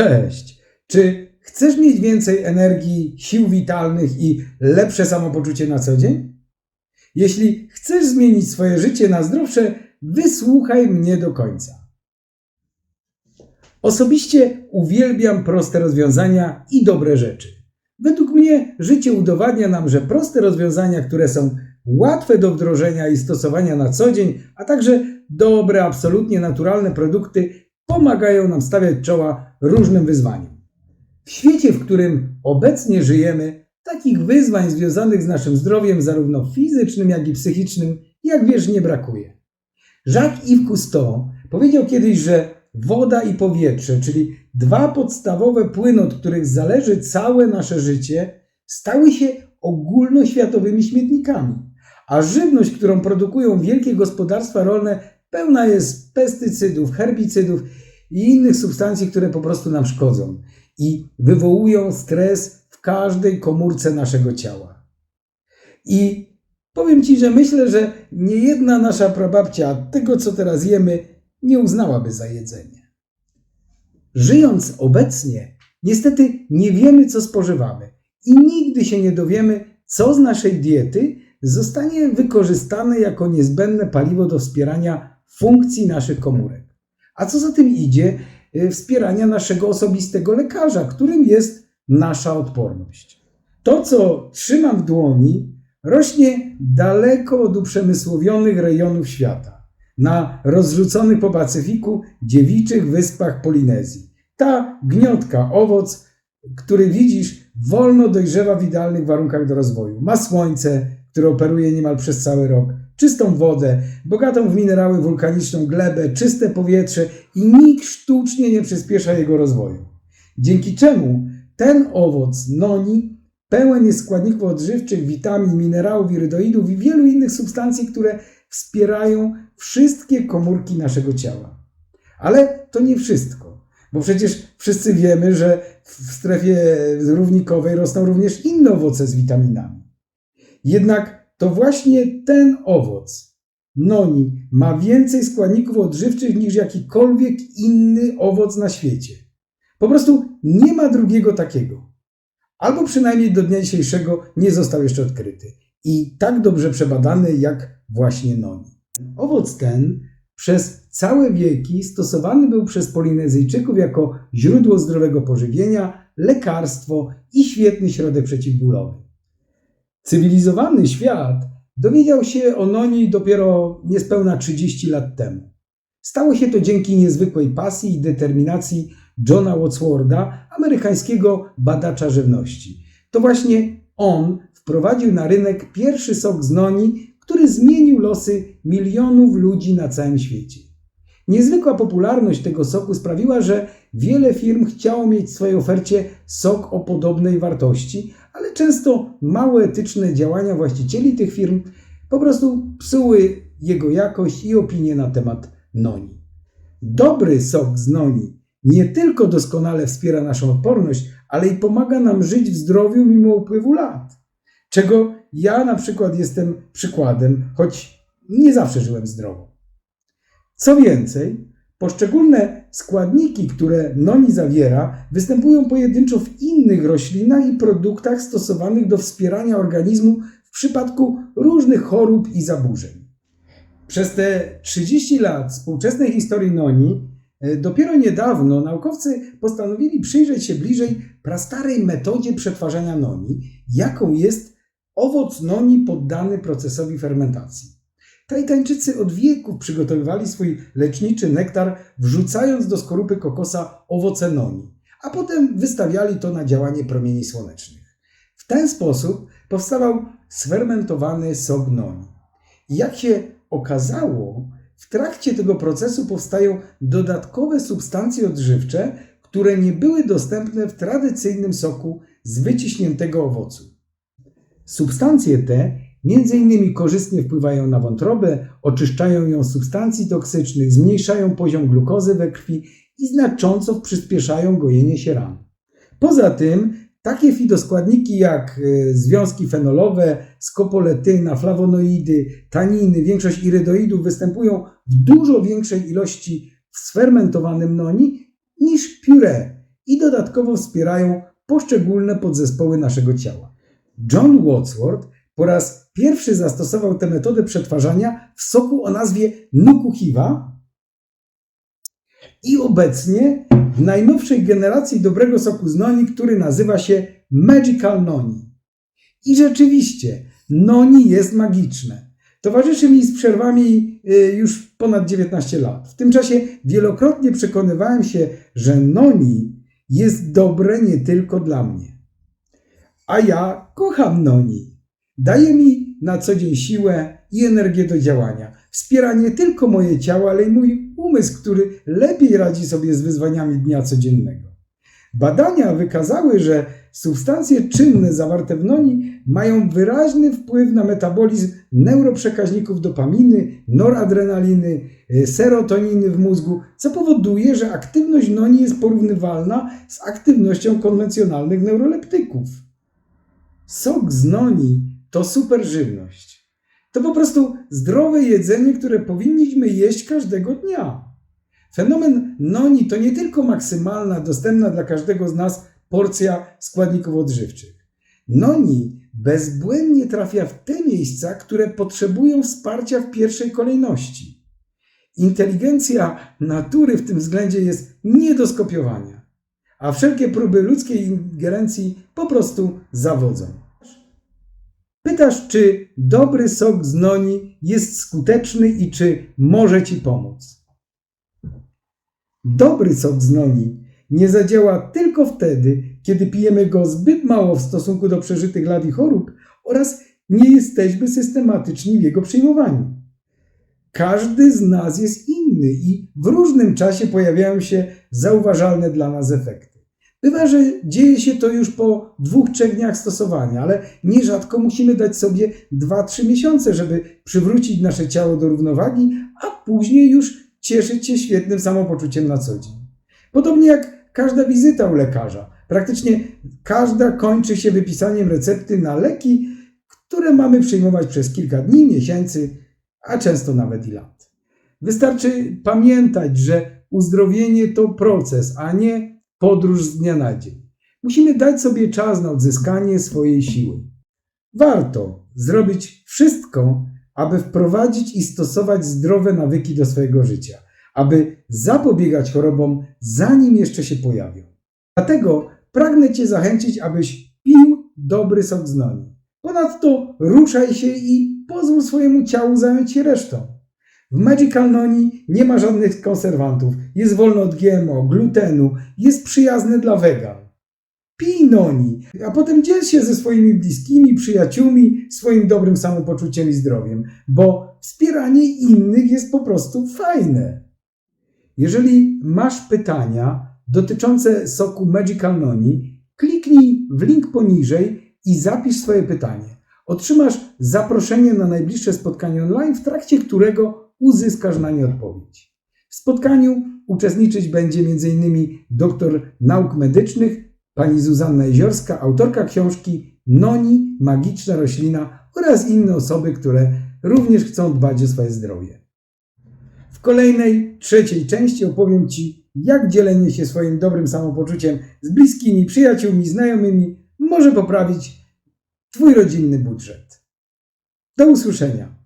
Cześć! Czy chcesz mieć więcej energii, sił witalnych i lepsze samopoczucie na co dzień? Jeśli chcesz zmienić swoje życie na zdrowsze, wysłuchaj mnie do końca. Osobiście uwielbiam proste rozwiązania i dobre rzeczy. Według mnie życie udowadnia nam, że proste rozwiązania, które są łatwe do wdrożenia i stosowania na co dzień, a także dobre, absolutnie naturalne produkty pomagają nam stawiać czoła różnym wyzwaniom. W świecie, w którym obecnie żyjemy, takich wyzwań związanych z naszym zdrowiem, zarówno fizycznym, jak i psychicznym, jak wiesz, nie brakuje. Jacques-Yves Cousteau powiedział kiedyś, że woda i powietrze, czyli dwa podstawowe płyny, od których zależy całe nasze życie, stały się ogólnoświatowymi śmietnikami, a żywność, którą produkują wielkie gospodarstwa rolne, pełna jest pestycydów, herbicydów i innych substancji, które po prostu nam szkodzą i wywołują stres w każdej komórce naszego ciała. I powiem Ci, że myślę, że niejedna nasza prababcia tego, co teraz jemy, nie uznałaby za jedzenie. Żyjąc obecnie, niestety nie wiemy, co spożywamy i nigdy się nie dowiemy, co z naszej diety zostanie wykorzystane jako niezbędne paliwo do wspierania funkcji naszych komórek. A co za tym idzie, y, wspierania naszego osobistego lekarza, którym jest nasza odporność. To, co trzymam w dłoni, rośnie daleko od uprzemysłowionych rejonów świata, na rozrzuconych po Pacyfiku dziewiczych wyspach Polinezji. Ta gniotka, owoc, który widzisz, wolno dojrzewa w idealnych warunkach do rozwoju. Ma słońce, które operuje niemal przez cały rok, czystą wodę, bogatą w minerały wulkaniczną glebę, czyste powietrze i nikt sztucznie nie przyspiesza jego rozwoju. Dzięki czemu ten owoc noni pełen jest składników odżywczych, witamin, minerałów, irydoidów i wielu innych substancji, które wspierają wszystkie komórki naszego ciała. Ale to nie wszystko, bo przecież wszyscy wiemy, że w strefie równikowej rosną również inne owoce z witaminami. Jednak to właśnie ten owoc, noni, ma więcej składników odżywczych niż jakikolwiek inny owoc na świecie. Po prostu nie ma drugiego takiego. Albo przynajmniej do dnia dzisiejszego nie został jeszcze odkryty. I tak dobrze przebadany jak właśnie noni. Owoc ten przez całe wieki stosowany był przez Polinezyjczyków jako źródło zdrowego pożywienia, lekarstwo i świetny środek przeciwbólowy. Cywilizowany świat dowiedział się o Noni dopiero niespełna 30 lat temu. Stało się to dzięki niezwykłej pasji i determinacji Johna Wadsworda, amerykańskiego badacza żywności. To właśnie on wprowadził na rynek pierwszy sok z Noni, który zmienił losy milionów ludzi na całym świecie. Niezwykła popularność tego soku sprawiła, że wiele firm chciało mieć w swojej ofercie sok o podobnej wartości, ale często małe etyczne działania właścicieli tych firm po prostu psuły jego jakość i opinię na temat noni. Dobry sok z noni nie tylko doskonale wspiera naszą odporność, ale i pomaga nam żyć w zdrowiu mimo upływu lat. Czego ja na przykład jestem przykładem, choć nie zawsze żyłem zdrowo. Co więcej, poszczególne składniki, które noni zawiera, występują pojedynczo w innych roślinach i produktach stosowanych do wspierania organizmu w przypadku różnych chorób i zaburzeń. Przez te 30 lat współczesnej historii noni e, Dopiero niedawno naukowcy postanowili przyjrzeć się bliżej prastarej metodzie przetwarzania noni, jaką jest owoc noni poddany procesowi fermentacji. Tajtańczycy od wieków przygotowywali swój leczniczy nektar, wrzucając do skorupy kokosa owoce noni, a potem wystawiali to na działanie promieni słonecznych. W ten sposób powstawał sfermentowany sok noni. Jak się okazało, w trakcie tego procesu powstają dodatkowe substancje odżywcze, które nie były dostępne w tradycyjnym soku z wyciśniętego owocu. Substancje te między innymi korzystnie wpływają na wątrobę, oczyszczają ją z substancji toksycznych, zmniejszają poziom glukozy we krwi i znacząco przyspieszają gojenie się ran. Poza tym takie fitoskładniki jak e, związki fenolowe, skopoletyna, flawonoidy, taniny, większość irydoidów występują w dużo większej ilości w sfermentowanym noni niż pióre i dodatkowo wspierają poszczególne podzespoły naszego ciała. John Wadsworth po raz pierwszy zastosował tę metodę przetwarzania w soku o nazwie Nuku-Hiwa i obecnie w najnowszej generacji dobrego soku z noni, który nazywa się Magical Noni. I rzeczywiście, noni jest magiczne. Towarzyszy mi z przerwami y, już ponad 19 lat. W tym czasie wielokrotnie przekonywałem się, że noni jest dobre nie tylko dla mnie. A ja kocham noni. Daje mi na co dzień siłę i energię do działania. Wspiera nie tylko moje ciało, ale i mój umysł, który lepiej radzi sobie z wyzwaniami dnia codziennego. Badania wykazały, że substancje czynne zawarte w noni mają wyraźny wpływ na metabolizm neuroprzekaźników dopaminy, noradrenaliny, y, serotoniny w mózgu, co powoduje, że aktywność noni jest porównywalna z aktywnością konwencjonalnych neuroleptyków. Sok z noni to super żywność. To po prostu zdrowe jedzenie, które powinniśmy jeść każdego dnia. Fenomen noni to nie tylko maksymalna, dostępna dla każdego z nas porcja składników odżywczych. Noni bezbłędnie trafia w te miejsca, które potrzebują wsparcia w pierwszej kolejności. Inteligencja natury w tym względzie jest nie do skopiowania, a wszelkie próby ludzkiej ingerencji po prostu zawodzą. Pytasz, czy dobry sok z noni jest skuteczny i czy może ci pomóc. Dobry sok z noni nie zadziała tylko wtedy, kiedy pijemy go zbyt mało w stosunku do przeżytych lat i chorób oraz nie jesteśmy systematyczni w jego przyjmowaniu. Każdy z nas jest inny i w różnym czasie pojawiają się zauważalne dla nas efekty. Bywa, że dzieje się to już po dwóch, trzech dniach stosowania, ale nierzadko musimy dać sobie 2-3 miesiące, żeby przywrócić nasze ciało do równowagi, a później już cieszyć się świetnym samopoczuciem na co dzień. Podobnie jak każda wizyta u lekarza. Praktycznie każda kończy się wypisaniem recepty na leki, które mamy przyjmować przez kilka dni, miesięcy, a często nawet i lat. Wystarczy pamiętać, że uzdrowienie to proces, a nie podróż z dnia na dzień. Musimy dać sobie czas na odzyskanie swojej siły. Warto zrobić wszystko, aby wprowadzić i stosować zdrowe nawyki do swojego życia, aby zapobiegać chorobom, zanim jeszcze się pojawią. Dlatego pragnę Cię zachęcić, abyś pił dobry sok z noni. Ponadto ruszaj się i pozwól swojemu ciału zająć się resztą. W Magical Noni nie ma żadnych konserwantów, jest wolno od GMO, glutenu, jest przyjazny dla wegan. Pij noni, a potem dziel się ze swoimi bliskimi, przyjaciółmi, swoim dobrym samopoczuciem i zdrowiem, bo wspieranie innych jest po prostu fajne. Jeżeli masz pytania dotyczące soku Magical Noni, kliknij w link poniżej i zapisz swoje pytanie. Otrzymasz zaproszenie na najbliższe spotkanie online, w trakcie którego uzyskasz na nie odpowiedź. W spotkaniu uczestniczyć będzie m.in. doktor nauk medycznych, pani Zuzanna Jeziorska, autorka książki Noni, magiczna roślina oraz inne osoby, które również chcą dbać o swoje zdrowie. W kolejnej, trzeciej części opowiem Ci, jak dzielenie się swoim dobrym samopoczuciem z bliskimi, przyjaciółmi, znajomymi może poprawić Twój rodzinny budżet. Do usłyszenia.